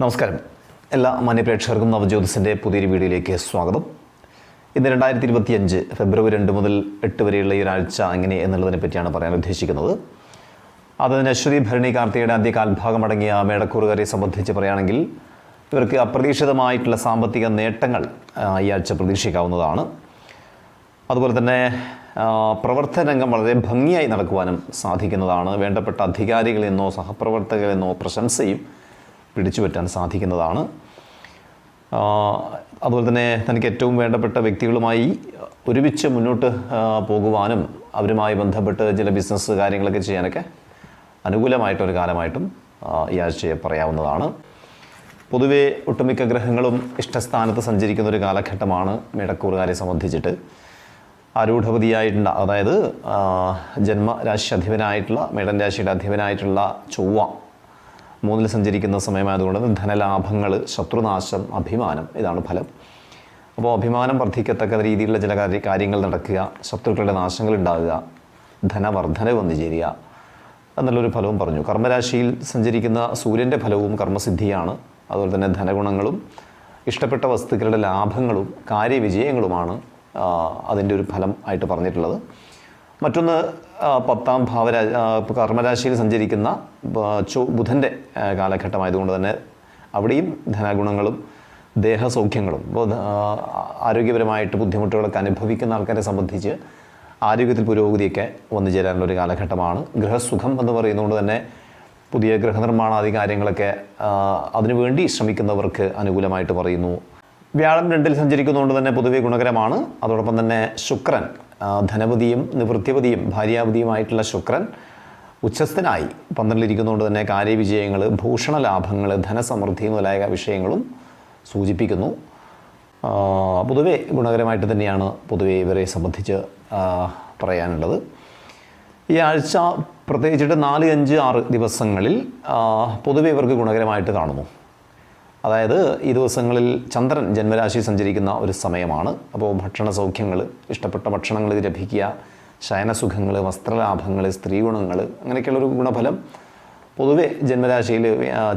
നമസ്കാരം. എല്ലാ മാന്യപ്രേക്ഷകർക്കും നവജ്യോതിസിന്റെ പുതിയൊരു വീഡിയോയിലേക്ക് സ്വാഗതം. ഇന്ന് രണ്ടായിരത്തി ഇരുപത്തിയഞ്ച് ഫെബ്രുവരി രണ്ട് മുതൽ എട്ട് വരെയുള്ള ഈ ഒരാഴ്ച എങ്ങനെ എന്നുള്ളതിനെ പറ്റിയാണ് പറയാൻ ഉദ്ദേശിക്കുന്നത്. അതിന് അശ്വതി ഭരണി കാർത്തികയുടെ ആദ്യ കാൽഭാഗം അടങ്ങിയ മേടക്കൂറുകാരെ സംബന്ധിച്ച് പറയുകയാണെങ്കിൽ ഇവർക്ക് അപ്രതീക്ഷിതമായിട്ടുള്ള സാമ്പത്തിക നേട്ടങ്ങൾ ഈ ആഴ്ച പ്രതീക്ഷിക്കാവുന്നതാണ്. അതുപോലെ തന്നെ പ്രവർത്തനരംഗം പ്രവർത്തന രംഗം വളരെ ഭംഗിയായി നടക്കുവാനും സാധിക്കുന്നതാണ്. വേണ്ടപ്പെട്ട അധികാരികളിൽ സഹപ്രവർത്തകരെന്നോ പ്രശംസയും പിടിച്ചു പറ്റാൻ സാധിക്കുന്നതാണ്. അതുപോലെ തന്നെ തനിക്ക് ഏറ്റവും വേണ്ടപ്പെട്ട വ്യക്തികളുമായി ഒരുമിച്ച് മുന്നോട്ട് പോകുവാനും അവരുമായി ബന്ധപ്പെട്ട് ചില ബിസിനസ് കാര്യങ്ങളൊക്കെ ചെയ്യാനൊക്കെ അനുകൂലമായിട്ടൊരു കാലമായിട്ടും ഈ ആഴ്ചയെ പറയാവുന്നതാണ്. പൊതുവേ ഒട്ടുമിക്ക ഗ്രഹങ്ങളും ഇഷ്ടസ്ഥാനത്ത് സഞ്ചരിക്കുന്ന ഒരു കാലഘട്ടമാണ് മേടക്കൂറുകാരെ സംബന്ധിച്ചിട്ട്. ആരൂഢപതിയായിട്ടുള്ള അതായത് ജന്മരാശി അധിപനായിട്ടുള്ള മേടൻ രാശിയുടെ അധിപനായിട്ടുള്ള ചൊവ്വ മൂന്നിൽ സഞ്ചരിക്കുന്ന സമയമായതുകൊണ്ട് ധനലാഭങ്ങൾ ശത്രുനാശം അഭിമാനം ഇതാണ് ഫലം. അപ്പോൾ അഭിമാനം വർദ്ധിക്കത്തക്ക രീതിയിലുള്ള ചില കാര്യ- കാര്യങ്ങൾ നടക്കുക ശത്രുക്കളുടെ നാശങ്ങൾ ഉണ്ടാകുക ധനവർദ്ധന വന്നു ചേരുക എന്നുള്ളൊരു ഫലവും പറഞ്ഞു. കർമ്മരാശിയിൽ സഞ്ചരിക്കുന്ന സൂര്യന്റെ ഫലവും കർമ്മസിദ്ധിയാണ്. അതുപോലെ തന്നെ ധനഗുണങ്ങളും ഇഷ്ടപ്പെട്ട വസ്തുക്കളുടെ ലാഭങ്ങളും കാര്യവിജയങ്ങളുമാണ് അതിന്റെ ഒരു ഫലം ആയിട്ട് പറഞ്ഞിട്ടുള്ളത്. മറ്റൊന്ന് പത്താം ഭാവരാജ കർമ്മരാശിയിൽ സഞ്ചരിക്കുന്ന ചോ ബുധന്റെ കാലഘട്ടമായതുകൊണ്ട് തന്നെ അവിടെയും ധനഗുണങ്ങളും ദേഹസൗഖ്യങ്ങളും ആരോഗ്യപരമായിട്ട് ബുദ്ധിമുട്ടുകളൊക്കെ അനുഭവിക്കുന്ന ആൾക്കാരെ സംബന്ധിച്ച് ആരോഗ്യത്തിൽ പുരോഗതിയൊക്കെ വന്നു ചേരാനുള്ള ഒരു കാലഘട്ടമാണ്. ഗൃഹസുഖം എന്ന് പറയുന്നതുകൊണ്ട് തന്നെ പുതിയ ഗൃഹനിർമ്മാണാദി കാര്യങ്ങളൊക്കെ അതിനുവേണ്ടി ശ്രമിക്കുന്നവർക്ക് അനുകൂലമായിട്ട് പറയുന്നു. വ്യാഴം രണ്ടിൽ സഞ്ചരിക്കുന്നതുകൊണ്ട് തന്നെ പൊതുവെ ഗുണകരമാണ്. അതോടൊപ്പം തന്നെ ശുക്രൻ ധനപതിയും നിവൃത്തിപതിയും ഭാര്യാപതിയുമായിട്ടുള്ള ശുക്രൻ ഉച്ചസ്ഥനായി. പന്ത്രണ്ടിലിരിക്കുന്നതുകൊണ്ട് തന്നെ കാര്യവിജയങ്ങൾ ഭൂഷണ ലാഭങ്ങൾ ധനസമൃദ്ധി മുതലായ വിഷയങ്ങളും സൂചിപ്പിക്കുന്നു. പൊതുവെ ഗുണകരമായിട്ട് തന്നെയാണ് പൊതുവെ ഇവരെ സംബന്ധിച്ച് പറയാനുള്ളത്. ഈ ആഴ്ച പ്രത്യേകിച്ചിട്ട് നാല് അഞ്ച് ആറ് ദിവസങ്ങളിൽ പൊതുവെ ഇവർക്ക് ഗുണകരമായിട്ട് കാണുന്നു. അതായത് ഈ ദിവസങ്ങളിൽ ചന്ദ്രൻ ജന്മരാശി സഞ്ചരിക്കുന്ന ഒരു സമയമാണ്. അപ്പോൾ ഭക്ഷണ സൗഖ്യങ്ങൾ ഇഷ്ടപ്പെട്ട ഭക്ഷണങ്ങൾ ലഭിക്കുക ശയനസുഖങ്ങൾ വസ്ത്രലാഭങ്ങൾ സ്ത്രീ ഗുണങ്ങൾ അങ്ങനെയൊക്കെയുള്ളൊരു ഗുണഫലം പൊതുവെ ജന്മരാശിയിൽ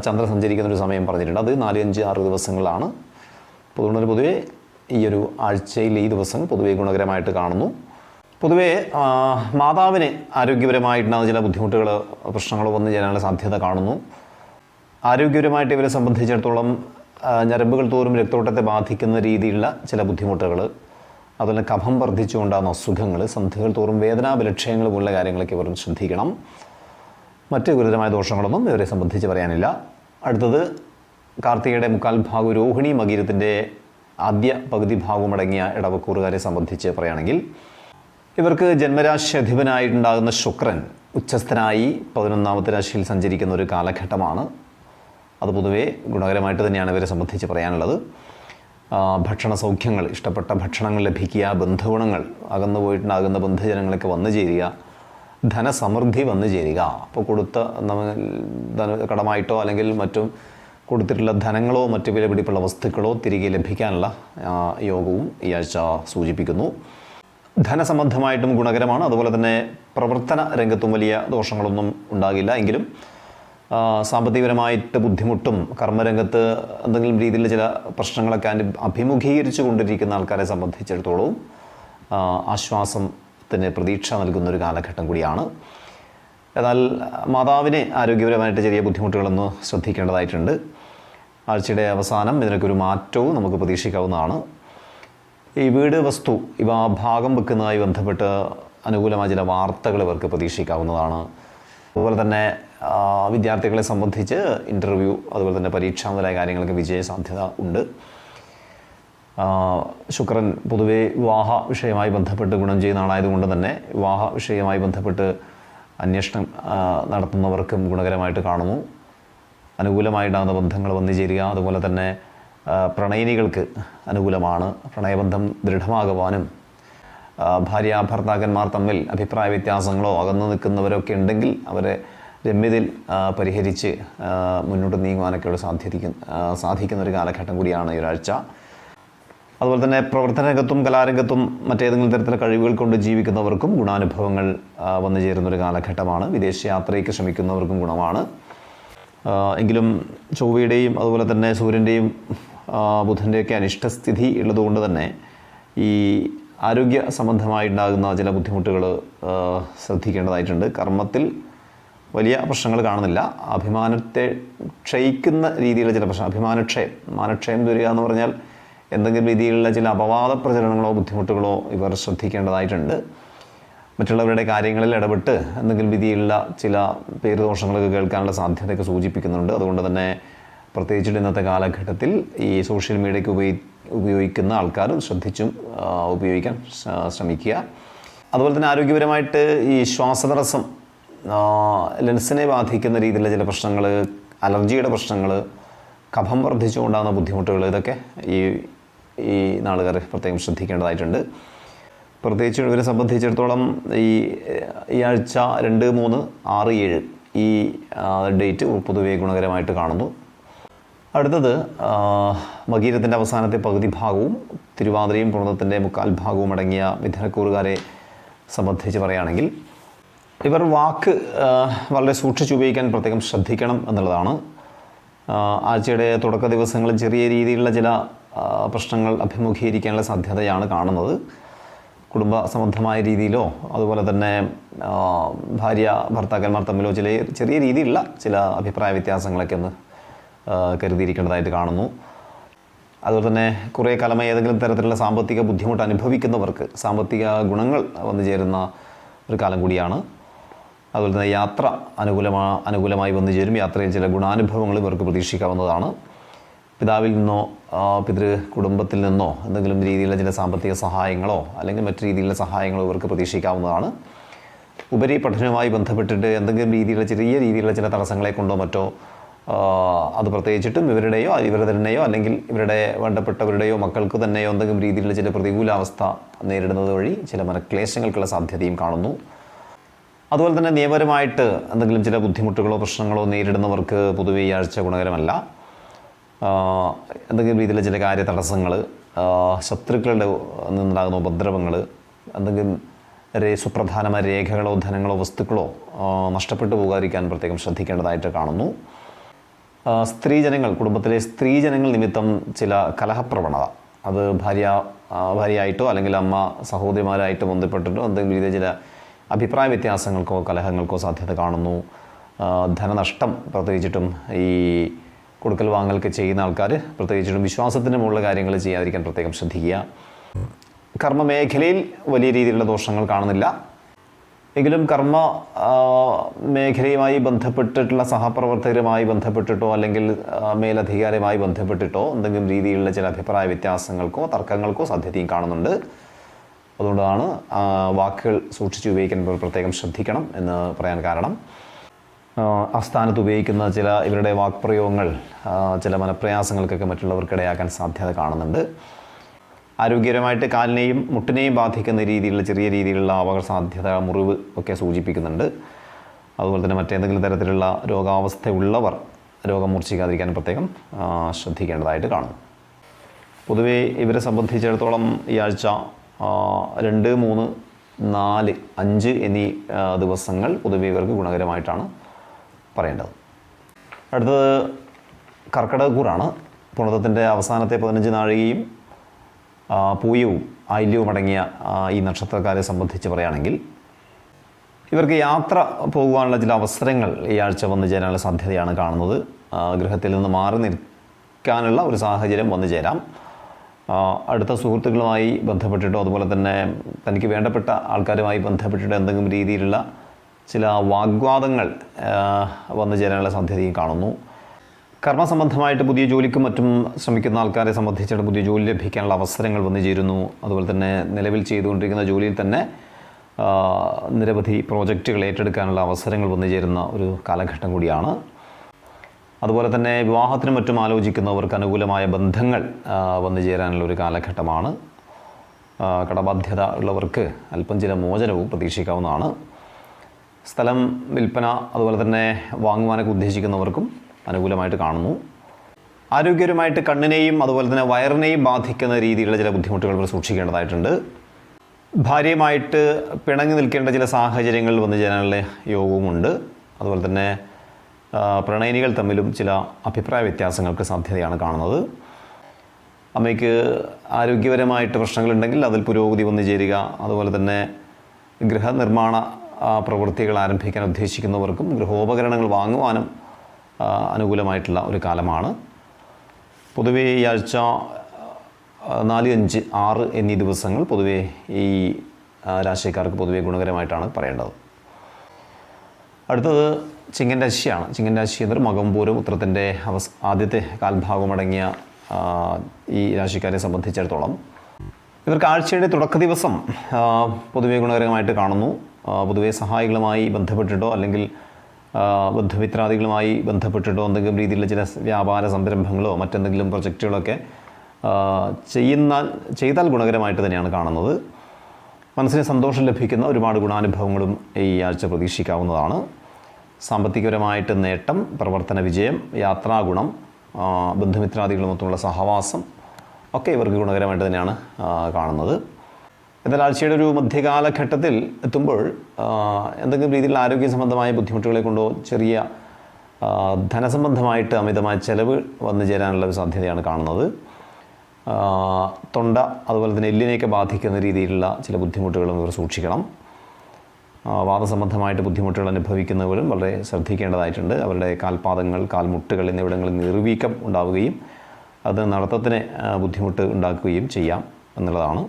ചന്ദ്രൻ സഞ്ചരിക്കുന്ന ഒരു സമയം പറഞ്ഞിട്ടുണ്ട്. അത് നാല് അഞ്ച് ആറ് ദിവസങ്ങളാണ്. പൊതുവെ പൊതുവെ ഈ ഒരു ആഴ്ചയിൽ ഈ ദിവസം പൊതുവെ ഗുണകരമായിട്ട് കാണുന്നു. പൊതുവേ മാതാവിന് ആരോഗ്യപരമായിട്ടുണ്ടാകുന്ന ചില ബുദ്ധിമുട്ടുകൾ പ്രശ്നങ്ങൾ വന്നു ചേരാനുള്ള സാധ്യത കാണുന്നു. ആരോഗ്യപരമായിട്ട് ഇവരെ സംബന്ധിച്ചിടത്തോളം ഞരമ്പുകൾ തോറും രക്തോട്ടത്തെ ബാധിക്കുന്ന രീതിയിലുള്ള ചില ബുദ്ധിമുട്ടുകൾ അതുപോലെ കഫം വർദ്ധിച്ചുകൊണ്ടാകുന്ന അസുഖങ്ങൾ സന്ധികൾ തോറും വേദനാബലക്ഷയങ്ങൾ പോലുള്ള കാര്യങ്ങളൊക്കെ ഇവർ ശ്രദ്ധിക്കണം. മറ്റ് ഗുരുതരമായ ദോഷങ്ങളൊന്നും ഇവരെ സംബന്ധിച്ച് പറയാനില്ല. അടുത്തത് കാർത്തികയുടെ മുക്കാൽ ഭാഗം രോഹിണി മകീരത്തിന്റെ ആദ്യ പകുതി ഭാഗമടങ്ങിയ ഇടവക്കൂറുകാരെ സംബന്ധിച്ച് പറയുകയാണെങ്കിൽ ഇവർക്ക് ജന്മരാശി അധിപനായിട്ടുണ്ടാകുന്ന ശുക്രൻ ഉച്ചസ്ഥനായി പതിനൊന്നാമത്തെ രാശിയിൽ സഞ്ചരിക്കുന്ന ഒരു കാലഘട്ടമാണ്. അത് പൊതുവേ ഗുണകരമായിട്ട് തന്നെയാണ് ഇവരെ സംബന്ധിച്ച് പറയാനുള്ളത്. ഭക്ഷണ സൗഖ്യങ്ങൾ ഇഷ്ടപ്പെട്ട ഭക്ഷണങ്ങൾ ലഭിക്കുക ബന്ധുഗുണങ്ങൾ അകന്നു പോയിട്ടുണ്ടാകുന്ന ബന്ധുജനങ്ങളൊക്കെ വന്നു ചേരുക ധനസമൃദ്ധി വന്നു ചേരുക. അപ്പോൾ കൊടുത്ത നമ്മൾ കടമായിട്ടോ അല്ലെങ്കിൽ മറ്റും കൊടുത്തിട്ടുള്ള ധനങ്ങളോ മറ്റു വിലപിടിപ്പുള്ള വസ്തുക്കളോ തിരികെ ലഭിക്കാനുള്ള യോഗവും ഈ ആഴ്ച സൂചിപ്പിക്കുന്നു. ധനസംബന്ധമായിട്ടും ഗുണകരമാണ്. അതുപോലെ തന്നെ പ്രവർത്തന രംഗത്തും വലിയ ദോഷങ്ങളൊന്നും ഉണ്ടാകില്ല. എങ്കിലും സാമ്പത്തികപരമായിട്ട് ബുദ്ധിമുട്ടും കർമ്മരംഗത്ത് എന്തെങ്കിലും രീതിയിൽ ചില പ്രശ്നങ്ങളൊക്കെ അതിന്റെ അഭിമുഖീകരിച്ചു കൊണ്ടിരിക്കുന്ന ആൾക്കാരെ സംബന്ധിച്ചിടത്തോളം ആ, ആശ്വാസത്തിന് പ്രതീക്ഷ നൽകുന്ന ഒരു കാലഘട്ടം കൂടിയാണ്. എന്നാൽ മാതാവിനെ ആരോഗ്യപരമായിട്ട് ചെറിയ ബുദ്ധിമുട്ടുകളൊന്ന് ശ്രദ്ധിക്കേണ്ടതായിട്ടുണ്ട്. ആഴ്ചയുടെ അവസാനം ഇതിനൊക്കെ ഒരു മാറ്റവും നമുക്ക് പ്രതീക്ഷിക്കാവുന്നതാണ്. ഈ വീട് വസ്തു ഇവ ഭാഗം വെക്കുന്നതുമായി ബന്ധപ്പെട്ട് അനുകൂലമായ ചില വാർത്തകൾ ഇവർക്ക് പ്രതീക്ഷിക്കാവുന്നതാണ്. അതുപോലെ തന്നെ വിദ്യാർത്ഥികളെ സംബന്ധിച്ച് ഇന്റർവ്യൂ അതുപോലെ തന്നെ പരീക്ഷ മുതലായ കാര്യങ്ങൾക്ക് വിജയ സാധ്യത ഉണ്ട്. ശുക്രൻ പൊതുവെ വിവാഹ വിഷയമായി ബന്ധപ്പെട്ട് ഗുണം ചെയ്യുന്ന ആളായതുകൊണ്ട് തന്നെ വിവാഹ വിഷയമായി ബന്ധപ്പെട്ട് അന്വേഷണം നടത്തുന്നവർക്കും ഗുണകരമായിട്ട് കാണുന്നു. അനുകൂലമായിട്ടാകുന്ന ബന്ധങ്ങൾ വന്നു ചേരുക. അതുപോലെ തന്നെ പ്രണയിനികൾക്ക് അനുകൂലമാണ്. പ്രണയബന്ധം ദൃഢമാകുവാനും ഭാര്യ ഭർത്താക്കന്മാർ തമ്മിൽ അഭിപ്രായ വ്യത്യാസങ്ങളോ അകന്നു നിൽക്കുന്നവരൊക്കെ ഉണ്ടെങ്കിൽ അവരെ രമ്യതയിൽ പരിഹരിച്ച് മുന്നോട്ട് നീങ്ങുവാനൊക്കെയുള്ള ആ, സാധിക്കുന്ന ഒരു കാലഘട്ടം കൂടിയാണ് ഈ ഒരാഴ്ച. അതുപോലെ തന്നെ പ്രവർത്തന രംഗത്തും കലാരംഗത്തും മറ്റേതെങ്കിലും തരത്തിലുള്ള കഴിവുകൾ കൊണ്ട് ജീവിക്കുന്നവർക്കും ഗുണാനുഭവങ്ങൾ വന്നു ചേരുന്ന ഒരു കാലഘട്ടമാണ്. വിദേശ യാത്രയ്ക്ക് ശ്രമിക്കുന്നവർക്കും ഗുണമാണ്. എങ്കിലും ചൊവ്വയുടെയും അതുപോലെ തന്നെ സൂര്യന്റെയും ബുധന്റെയൊക്കെ അനിഷ്ടസ്ഥിതി ഉള്ളതുകൊണ്ട് തന്നെ ഈ ആരോഗ്യ സംബന്ധമായിട്ടുണ്ടാകുന്ന ചില ബുദ്ധിമുട്ടുകൾ ശ്രദ്ധിക്കേണ്ടതായിട്ടുണ്ട്. കർമ്മത്തിൽ വലിയ പ്രശ്നങ്ങൾ കാണുന്നില്ല. അഭിമാനത്തെ ക്ഷയിക്കുന്ന രീതിയിലുള്ള ചില പ്രശ്നം അഭിമാനക്ഷയം മാനക്ഷയം വരിക എന്ന് പറഞ്ഞാൽ എന്തെങ്കിലും രീതിയിലുള്ള ചില അപവാദ പ്രചരണങ്ങളോ ബുദ്ധിമുട്ടുകളോ ഇവർ ശ്രദ്ധിക്കേണ്ടതായിട്ടുണ്ട്. മറ്റുള്ളവരുടെ കാര്യങ്ങളിൽ ഇടപെട്ട് എന്തെങ്കിലും രീതിയിലുള്ള ചില പേരുദോഷങ്ങളൊക്കെ കേൾക്കാനുള്ള സാധ്യതയൊക്കെ സൂചിപ്പിക്കുന്നുണ്ട്. അതുകൊണ്ട് തന്നെ പ്രത്യേകിച്ചിട്ട് ഇന്നത്തെ കാലഘട്ടത്തിൽ ഈ സോഷ്യൽ മീഡിയയ്ക്ക് ഉപയോഗി ഉപയോഗിക്കുന്ന ആൾക്കാർ ശ്രദ്ധിച്ചും ഉപയോഗിക്കാൻ ശ്രമിക്കുക. അതുപോലെ തന്നെ ആരോഗ്യപരമായിട്ട് ഈ ശ്വാസതടസ്സം ലെൻസിനെ ബാധിക്കുന്ന രീതിയിലുള്ള ചില പ്രശ്നങ്ങൾ അലർജിയുടെ പ്രശ്നങ്ങൾ കഫം വർദ്ധിച്ചുകൊണ്ടാകുന്ന ബുദ്ധിമുട്ടുകൾ ഇതൊക്കെ ഈ ഈ നാളുകാർ പ്രത്യേകം ശ്രദ്ധിക്കേണ്ടതായിട്ടുണ്ട്. പ്രത്യേകിച്ച് ഇവരെ സംബന്ധിച്ചിടത്തോളം ഈ ഈ ആഴ്ച രണ്ട് മൂന്ന് ആറ് ഏഴ് ഈ ഡേറ്റ് പൊതുവേ ഗുണകരമായിട്ട് കാണുന്നു. അടുത്തത് മകീരത്തിന്റെ അവസാനത്തെ പകുതി ഭാഗവും തിരുവാതിരയും പുണത്തിന്റെ മുക്കാൽ ഭാഗവും അടങ്ങിയ മിഥുനക്കൂറുകാരെ സംബന്ധിച്ച് പറയുകയാണെങ്കിൽ ഇവർ വാക്ക് വളരെ സൂക്ഷിച്ച് ഉപയോഗിക്കാൻ പ്രത്യേകം ശ്രദ്ധിക്കണം എന്നുള്ളതാണ്. ആഴ്ചയുടെ തുടക്ക ദിവസങ്ങളിൽ ചെറിയ രീതിയിലുള്ള ചില പ്രശ്നങ്ങൾ അഭിമുഖീകരിക്കാനുള്ള സാധ്യതയാണ് കാണുന്നത്. കുടുംബ സംബന്ധമായ രീതിയിലോ അതുപോലെ തന്നെ ഭാര്യ ഭർത്താക്കന്മാർ തമ്മിലോ ചില ചെറിയ രീതിയിലുള്ള ചില അഭിപ്രായ വ്യത്യാസങ്ങളൊക്കെ ഒന്ന് കരുതിയിരിക്കേണ്ടതായിട്ട് കാണുന്നു. അതുപോലെ തന്നെ കുറേ കാലമായി ഏതെങ്കിലും തരത്തിലുള്ള സാമ്പത്തിക ബുദ്ധിമുട്ട് അനുഭവിക്കുന്നവർക്ക് സാമ്പത്തിക ഗുണങ്ങൾ വന്നു ചേരുന്ന ഒരു കാലം കൂടിയാണ്. അതുപോലെ തന്നെ യാത്ര അനുകൂലമാ അനുകൂലമായി വന്നു ചേരും. യാത്രയിൽ ചില ഗുണാനുഭവങ്ങൾ ഇവർക്ക് പ്രതീക്ഷിക്കാവുന്നതാണ്. പിതാവിൽ നിന്നോ പിതൃ കുടുംബത്തിൽ നിന്നോ എന്തെങ്കിലും രീതിയിലുള്ള ചില സാമ്പത്തിക സഹായങ്ങളോ അല്ലെങ്കിൽ മറ്റു രീതിയിലുള്ള സഹായങ്ങളോ ഇവർക്ക് പ്രതീക്ഷിക്കാവുന്നതാണ്. ഉപരി പഠനവുമായി ബന്ധപ്പെട്ടിട്ട് എന്തെങ്കിലും രീതിയിലുള്ള ചെറിയ രീതിയിലുള്ള ചില തടസ്സങ്ങളെ കൊണ്ടോ മറ്റോ അത് പ്രത്യേകിച്ചിട്ടും ഇവരുടെയോ ഇവരുടെ തന്നെയോ അല്ലെങ്കിൽ ഇവരുടെ വേണ്ടപ്പെട്ടവരുടെയോ മക്കൾക്ക് തന്നെയോ എന്തെങ്കിലും രീതിയിലുള്ള ചില പ്രതികൂലാവസ്ഥ നേരിടുന്നത് വഴി ചില മനക്ലേശങ്ങൾക്കുള്ള സാധ്യതയും കാണുന്നു. അതുപോലെ തന്നെ നിയമപരമായിട്ട് എന്തെങ്കിലും ചില ബുദ്ധിമുട്ടുകളോ പ്രശ്നങ്ങളോ നേരിടുന്നവർക്ക് പൊതുവെ ഈ ആഴ്ച ഗുണകരമല്ല. എന്തെങ്കിലും രീതിയിലെ ചില കാര്യ തടസ്സങ്ങൾ ശത്രുക്കളുടെ നിന്നുണ്ടാകുന്ന ഉപദ്രവങ്ങൾ എന്തെങ്കിലും രേ സുപ്രധാനമായ രേഖകളോ ധനങ്ങളോ വസ്തുക്കളോ നഷ്ടപ്പെട്ടു പോകാതിരിക്കാൻ പ്രത്യേകം ശ്രദ്ധിക്കേണ്ടതായിട്ട് കാണുന്നു. സ്ത്രീ സ്ത്രീജനങ്ങൾ കുടുംബത്തിലെ സ്ത്രീജനങ്ങൾ നിമിത്തം ചില കലഹപ്രവണത. അത് ഭാര്യ ഭാര്യയായിട്ടോ അല്ലെങ്കിൽ അമ്മ സഹോദരിമാരായിട്ടോ ബന്ധപ്പെട്ടിട്ടോ എന്തെങ്കിലും രീതിയിൽ ചില അഭിപ്രായ വ്യത്യാസങ്ങൾക്കോ കലഹങ്ങൾക്കോ സാധ്യത കാണുന്നു. ധനനഷ്ടം പ്രത്യേകിച്ചിട്ടും ഈ കൊടുക്കൽ വാങ്ങലൊക്കെ ചെയ്യുന്ന ആൾക്കാർ പ്രത്യേകിച്ചിട്ടും വിശ്വാസത്തിന് മുകളിലുള്ള കാര്യങ്ങൾ ചെയ്യാതിരിക്കാൻ പ്രത്യേകം ശ്രദ്ധിക്കുക. കർമ്മ മേഖലയിൽ വലിയ രീതിയിലുള്ള ദോഷങ്ങൾ കാണുന്നില്ല. എങ്കിലും കർമ്മ മേഖലയുമായി ബന്ധപ്പെട്ടിട്ടുള്ള സഹപ്രവർത്തകരുമായി ബന്ധപ്പെട്ടിട്ടോ അല്ലെങ്കിൽ മേലധികാരിയുമായി ബന്ധപ്പെട്ടിട്ടോ എന്തെങ്കിലും രീതിയിലുള്ള ചില അഭിപ്രായ വ്യത്യാസങ്ങൾക്കോ തർക്കങ്ങൾക്കോ സാധ്യതയും കാണുന്നുണ്ട്. അതുകൊണ്ടാണ് വാക്കുകൾ സൂക്ഷിച്ച് ഉപയോഗിക്കുമ്പോൾ പ്രത്യേകം ശ്രദ്ധിക്കണം എന്ന് പറയാൻ കാരണം. ആ, ആ ഉപയോഗിക്കുന്ന ചില ഇവരുടെ വാക്പ്രയോഗങ്ങൾ ചില മനപ്രയാസങ്ങൾക്കൊക്കെ മറ്റുള്ളവർക്കിടയാക്കാൻ സാധ്യത കാണുന്നുണ്ട്. ആരോഗ്യപരമായിട്ട് കാലിനെയും മുട്ടിനെയും ബാധിക്കുന്ന രീതിയിലുള്ള ചെറിയ രീതിയിലുള്ള അപകട സാധ്യത മുറിവ് ഒക്കെ സൂചിപ്പിക്കുന്നുണ്ട്. അതുപോലെ തന്നെ മറ്റേതെങ്കിലും തരത്തിലുള്ള രോഗാവസ്ഥയുള്ളവർ രോഗം മൂർച്ഛിക്കാതിരിക്കാൻ പ്രത്യേകം ശ്രദ്ധിക്കേണ്ടതായിട്ട് കാണുന്നു. പൊതുവേ ഇവരെ സംബന്ധിച്ചിടത്തോളം ഈ ആഴ്ച രണ്ട് മൂന്ന് നാല് അഞ്ച് എന്നീ ദിവസങ്ങൾ പൊതുവെ ഇവർക്ക് ഗുണകരമായിട്ടാണ് പറയേണ്ടത്. അടുത്തത് കർക്കിടകക്കൂറാണ്. പുണത്തത്തിന്റെ അവസാനത്തെ പതിനഞ്ച് നാഴികയും പൂയവും ആയില്യവും അടങ്ങിയ ഈ നക്ഷത്രക്കാരെ സംബന്ധിച്ച് പറയുകയാണെങ്കിൽ ഇവർക്ക് യാത്ര പോകുവാനുള്ള ചില അവസരങ്ങൾ ഈ ആഴ്ച വന്നു ചേരാനുള്ള സാധ്യതയാണ് കാണുന്നത്. ഗൃഹത്തിൽ നിന്ന് മാറി നിൽക്കാനുള്ള ഒരു സാഹചര്യം വന്നു ചേരാം. അടുത്ത സുഹൃത്തുക്കളുമായി ബന്ധപ്പെട്ടിട്ടോ അതുപോലെ തന്നെ തനിക്ക് വേണ്ടപ്പെട്ട ആൾക്കാരുമായി ബന്ധപ്പെട്ടിട്ടോ എന്തെങ്കിലും രീതിയിലുള്ള ചില വാഗ്വാദങ്ങൾ വന്നു ചേരാനുള്ള സാധ്യതയും കാണുന്നു. കർമ്മസംബന്ധമായിട്ട് പുതിയ ജോലിക്കും മറ്റും ശ്രമിക്കുന്ന ആൾക്കാരെ സംബന്ധിച്ചിട്ട് പുതിയ ജോലി ലഭിക്കാനുള്ള അവസരങ്ങൾ വന്നു ചേരുന്നു. അതുപോലെ തന്നെ നിലവിൽ ചെയ്തുകൊണ്ടിരിക്കുന്ന ജോലിയിൽ തന്നെ നിരവധി പ്രോജക്റ്റുകൾ ഏറ്റെടുക്കാനുള്ള അവസരങ്ങൾ വന്നു ചേരുന്ന ഒരു കാലഘട്ടം കൂടിയാണ്. അതുപോലെ തന്നെ വിവാഹത്തിനും മറ്റും ആലോചിക്കുന്നവർക്ക് അനുകൂലമായ ബന്ധങ്ങൾ വന്നു ചേരാനുള്ള ഒരു കാലഘട്ടമാണ്. കടബാധ്യത ഉള്ളവർക്ക് അല്പം ചില മോചനവും പ്രതീക്ഷിക്കാവുന്നതാണ്. സ്ഥലം വിൽപ്പന അതുപോലെ തന്നെ വാങ്ങുവാനൊക്കെ ഉദ്ദേശിക്കുന്നവർക്കും അനുകൂലമായിട്ട് കാണുന്നു. ആരോഗ്യപരമായിട്ട് കണ്ണിനെയും അതുപോലെ തന്നെ വയറിനെയും ബാധിക്കുന്ന രീതിയിലുള്ള ചില ബുദ്ധിമുട്ടുകൾ ഇവർ സൂക്ഷിക്കേണ്ടതായിട്ടുണ്ട്. ഭാര്യയുമായിട്ട് പിണങ്ങി നിൽക്കേണ്ട ചില സാഹചര്യങ്ങൾ വന്നു ചേരാനുള്ള യോഗവുമുണ്ട്. അതുപോലെ തന്നെ പ്രണയിനികൾ തമ്മിലും ചില അഭിപ്രായ വ്യത്യാസങ്ങൾക്ക് സാധ്യതയാണ് കാണുന്നത്. അമ്മയ്ക്ക് ആരോഗ്യപരമായിട്ട് പ്രശ്നങ്ങളുണ്ടെങ്കിൽ അതിൽ പുരോഗതി വന്നു ചേരുക. അതുപോലെ തന്നെ ഗൃഹനിർമ്മാണ പ്രവൃത്തികൾ ആരംഭിക്കാൻ ഉദ്ദേശിക്കുന്നവർക്കും ഗൃഹോപകരണങ്ങൾ വാങ്ങുവാനും അനുകൂലമായിട്ടുള്ള ഒരു കാലമാണ്. പൊതുവേ ഈ ആഴ്ച നാല് അഞ്ച് ആറ് എന്നീ ദിവസങ്ങൾ പൊതുവേ ഈ രാശിക്കാർക്ക് പൊതുവേ ഗുണകരമായിട്ടാണ് പറയേണ്ടത്. അടുത്തത് ചിങ്ങൻ രാശിയാണ്. ചിങ്ങൻ രാശി എന്നൊരു മകംപൂരം ഉത്രത്തിന്റെ അവസ് ആദ്യത്തെ കാൽഭാഗമടങ്ങിയ അടങ്ങിയ ഈ രാശിക്കാരെ സംബന്ധിച്ചിടത്തോളം. ഇവർക്ക് ആഴ്ചയുടെ തുടക്ക ദിവസം പൊതുവെ ഗുണകരമായിട്ട് കാണുന്നു. പൊതുവെ സഹായികളുമായി ബന്ധപ്പെട്ടിട്ടോ അല്ലെങ്കിൽ ബന്ധുമിത്രാദികളുമായി ബന്ധപ്പെട്ടിട്ടോ എന്തെങ്കിലും രീതിയിലുള്ള ചില വ്യാപാര സംരംഭങ്ങളോ മറ്റെന്തെങ്കിലും പ്രൊജക്റ്റുകളൊക്കെ ചെയ്യുന്ന ചെയ്താൽ ഗുണകരമായിട്ട് തന്നെയാണ് കാണുന്നത്. മനസ്സിന് സന്തോഷം ലഭിക്കുന്ന ഒരുപാട് ഗുണാനുഭവങ്ങളും ഈ ആഴ്ച പ്രതീക്ഷിക്കാവുന്നതാണ്. സാമ്പത്തികപരമായിട്ട് നേട്ടം പ്രവർത്തന വിജയം യാത്രാഗുണം ബന്ധുമിത്രാദികളുമൊത്തുള്ള സഹവാസം ഒക്കെ ഇവർക്ക് ഗുണകരമായിട്ട് തന്നെയാണ് കാണുന്നത്. എന്നാൽ ആഴ്ചയുടെ ഒരു മധ്യകാലഘട്ടത്തിൽ എത്തുമ്പോൾ എന്തെങ്കിലും രീതിയിൽ ആരോഗ്യ സംബന്ധമായ ബുദ്ധിമുട്ടുകളെ കൊണ്ടോ ചെറിയ ധനസംബന്ധമായിട്ട് അമിതമായ ചെലവ് വന്നു ചേരാനുള്ള ഒരു സാധ്യതയാണ് കാണുന്നത്. തൊണ്ട അതുപോലെ തന്നെ എല്ലിനെയൊക്കെ ബാധിക്കുന്ന രീതിയിലുള്ള ചില ബുദ്ധിമുട്ടുകളും ഇവർ സൂക്ഷിക്കണം. വാദസംബന്ധമായിട്ട് ബുദ്ധിമുട്ടുകൾ അനുഭവിക്കുന്നവരും വളരെ ശ്രദ്ധിക്കേണ്ടതായിട്ടുണ്ട്. അവരുടെ കാൽപാദങ്ങൾ കാൽമുട്ടുകൾ എന്നിവിടങ്ങളിൽ നിർവീക്കം ഉണ്ടാവുകയും അത് നടത്തത്തിന് ബുദ്ധിമുട്ട് ഉണ്ടാക്കുകയും ചെയ്യാം എന്നുള്ളതാണ്